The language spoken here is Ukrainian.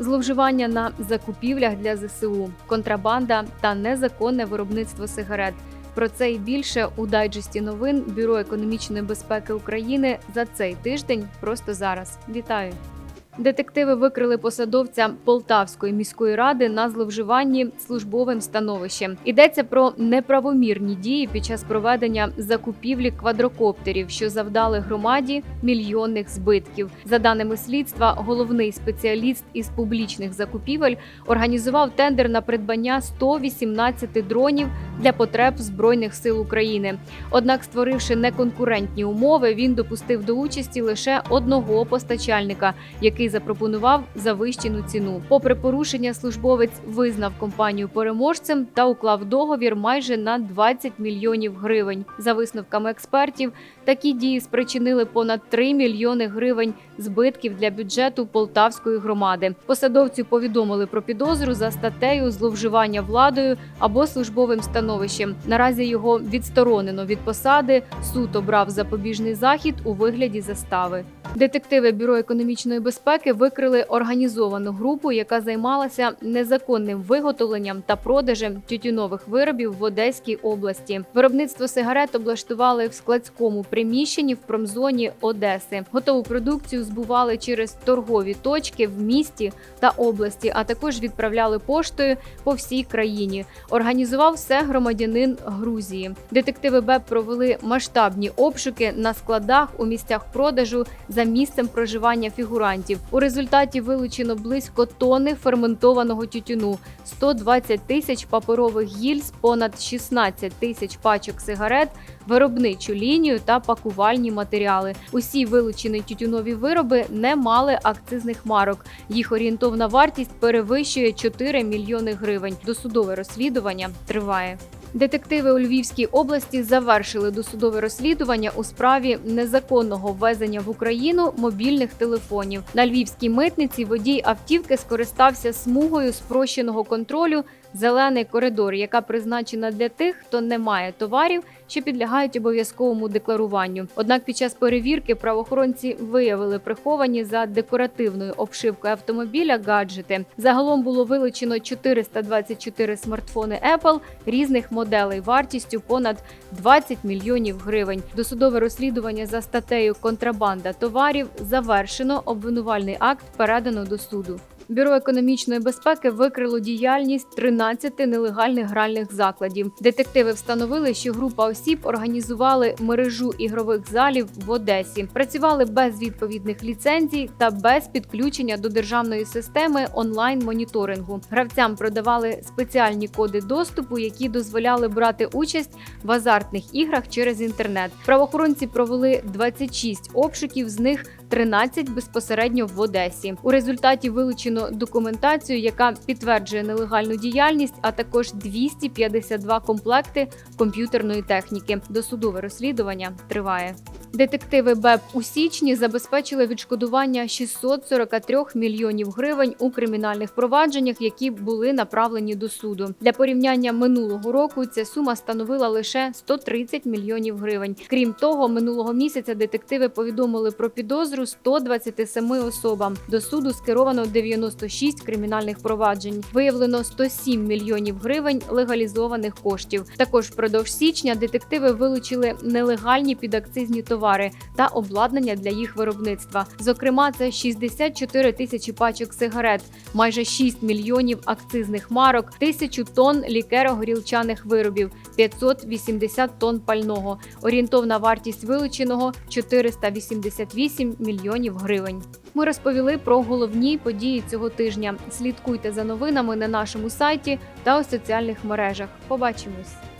зловживання на закупівлях для ЗСУ, контрабанда та незаконне виробництво сигарет. Про це і більше у дайджесті новин Бюро економічної безпеки України за цей тиждень. Просто зараз. Вітаю. Детективи викрили посадовця Полтавської міської ради на зловживанні службовим становищем. Йдеться про неправомірні дії під час проведення закупівлі квадрокоптерів, що завдали громаді мільйонних збитків. За даними слідства, головний спеціаліст із публічних закупівель організував тендер на придбання 118 дронів для потреб збройних сил України. Однак, створивши неконкурентні умови, він допустив до участі лише одного постачальника, який запропонував завищену ціну. Попри порушення, службовець визнав компанію переможцем та уклав договір майже на 20 мільйонів гривень. За висновками експертів, такі дії спричинили понад 3 мільйони гривень збитків для бюджету Полтавської громади. Посадовцю повідомили про підозру за статтею зловживання владою або службовим становищем. Наразі його відсторонено від посади. Суд обрав запобіжний захід у вигляді застави. Детективи Бюро економічної безпеки викрили організовану групу, яка займалася незаконним виготовленням та продажем тютюнових виробів в Одеській області. Виробництво сигарет облаштували в складському приміщенні в промзоні Одеси. Готову продукцію збували через торгові точки в місті та області, а також відправляли поштою по всій країні. Організував все громадянин Грузії. Детективи БЕП провели масштабні обшуки на складах у місцях продажу за місцем проживання фігурантів. У результаті вилучено близько тонни ферментованого тютюну, 120 тисяч паперових гільз, понад 16 тисяч пачок сигарет, виробничу лінію та пакувальні матеріали. Усі вилучені тютюнові вироби не мали акцизних марок. Їх орієнтовна вартість перевищує 4 мільйони гривень. Досудове розслідування триває. Детективи у Львівській області завершили досудове розслідування у справі незаконного ввезення в Україну мобільних телефонів. На львівській митниці водій автівки скористався смугою спрощеного контролю зелений коридор, яка призначена для тих, хто не має товарів, що підлягають обов'язковому декларуванню. Однак під час перевірки правоохоронці виявили приховані за декоративною обшивкою автомобіля гаджети. Загалом було вилучено 424 смартфони Apple різних моделей вартістю понад 20 мільйонів гривень. Досудове розслідування за статтею контрабанда товарів завершено. Обвинувальний акт передано до суду. Бюро економічної безпеки викрило діяльність 13 нелегальних гральних закладів. Детективи встановили, що група осіб організували мережу ігрових залів в Одесі, працювали без відповідних ліцензій та без підключення до державної системи онлайн-моніторингу. Гравцям продавали спеціальні коди доступу, які дозволяли брати участь в азартних іграх через інтернет. Правоохоронці провели 26 обшуків, з них 13 безпосередньо в Одесі. У результаті вилучено документацію, яка підтверджує нелегальну діяльність, а також 252 комплекти комп'ютерної техніки. Досудове розслідування триває. Детективи БЕП у січні забезпечили відшкодування 643 мільйонів гривень у кримінальних провадженнях, які були направлені до суду. Для порівняння минулого року ця сума становила лише 130 мільйонів гривень. Крім того, минулого місяця детективи повідомили про підозру 127 особам. До суду скеровано 96 кримінальних проваджень. Виявлено 107 мільйонів гривень легалізованих коштів. Також впродовж січня детективи вилучили нелегальні підакцизні товари та обладнання для їх виробництва. Зокрема, це 64 тисячі пачок сигарет, майже 6 мільйонів акцизних марок, тисячу тонн лікеро-горілчаних виробів, 580 тонн пального. Орієнтовна вартість вилученого 488 мільйонів гривень. Ми розповіли про головні події цього тижня. Слідкуйте за новинами на нашому сайті та у соціальних мережах. Побачимось.